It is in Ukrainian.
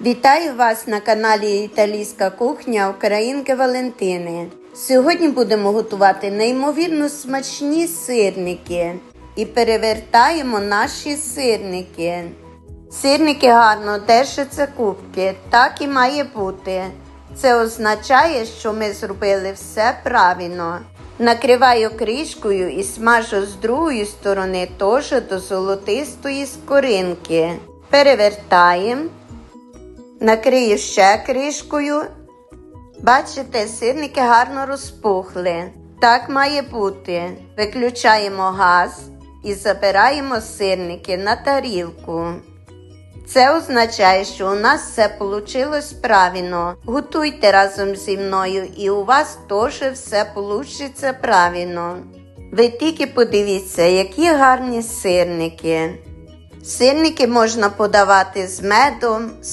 Вітаю вас на каналі Італійська кухня Українки Валентини. Сьогодні будемо готувати неймовірно смачні сирники і перевертаємо наші сирники. Сирники гарно держаться кубки, так і має бути. Це означає, що ми зробили все правильно. Накриваю кришкою і смажу з другої сторони теж до золотистої скоринки. Перевертаємо. Накрию ще кришкою. Бачите, сирники гарно розпухли. Так має бути. Виключаємо газ і забираємо сирники на тарілку. Це означає, що у нас все вийшло правильно. Готуйте разом зі мною і у вас теж все вийде правильно. Ви тільки подивіться, які гарні сирники. Сирники можна подавати з медом,